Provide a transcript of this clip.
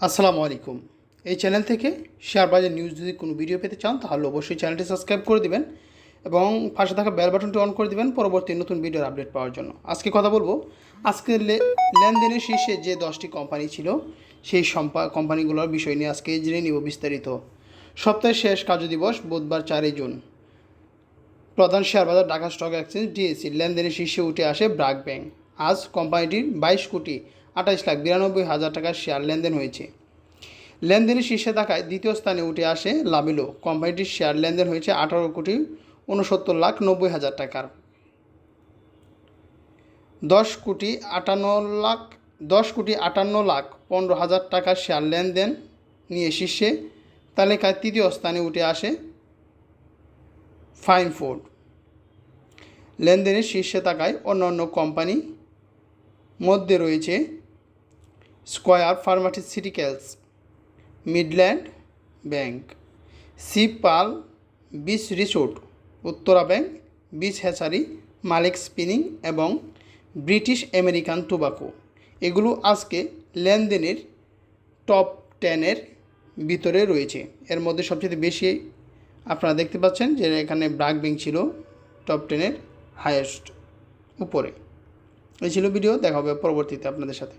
আসসালামু আলাইকুম। এই চ্যানেল থেকে শেয়ার বাজার নিউজ যদি কোনো ভিডিও পেতে চান, তাহলে অবশ্যই চ্যানেলটি সাবস্ক্রাইব করে দিবেন এবং পাশে থাকা বেল বাটনটি অন করে দিবেন পরবর্তী নতুন ভিডিওর আপডেট পাওয়ার জন্য। আজকে কথা বলব, আজকে লে- লেনদেনের শীর্ষে যে দশটি কোম্পানি ছিল, সেই সম্পা কোম্পানিগুলোর বিষয় নিয়ে আজকে জেনে নিব বিস্তারিত। সপ্তাহের শেষ কার্যদিবস বুধবার চারই জুন। প্রধান শেয়ার বাজার ঢাকা স্টক এক্সচেঞ্জ, ডিএসসি, লেনদেনের শীর্ষে উঠে আসে ব্রাক ব্যাংক। আজ কোম্পানিটির বাইশ কোটি আঠাইশ লাখ বিরানব্বই হাজার টাকার শেয়ার লেনদেন হয়েছে। লেনদেনের শীর্ষে থাকায় দ্বিতীয় স্থানে উঠে আসে লাবিলো কোম্পানিটির শেয়ার লেনদেন হয়েছে আঠারো কোটি উনসত্তর লাখ নব্বই হাজার টাকার। দশ কোটি আটান্ন লাখ, দশ কোটি আটান্ন লাখ পনেরো হাজার টাকার শেয়ার লেনদেন নিয়ে শীর্ষে তালিকায় তৃতীয় স্থানে উঠে আসে ফাইন ফুড লেনদেনের শীর্ষে থাকায় অন্যান্য কোম্পানি মধ্যে রয়েছে Square pharmaceuticals, Midland bank Sea Pearl beach resort, Uttara bank, beach hatchery, Malek spinning এবং ব্রিটিশ আমেরিকান টোবাকো। এগুলো আজকে লেনদেনের টপ টেনের ভিতরে রয়েছে। এর মধ্যে সবচেয়ে বেশি আপনারা দেখতে পাচ্ছেন যে এখানে ব্রাক ব্যাংক ছিল টপ টেনের হায়েস্ট উপরে। এই ছিল ভিডিও, দেখা হবে পরবর্তীতে আপনাদের সাথে।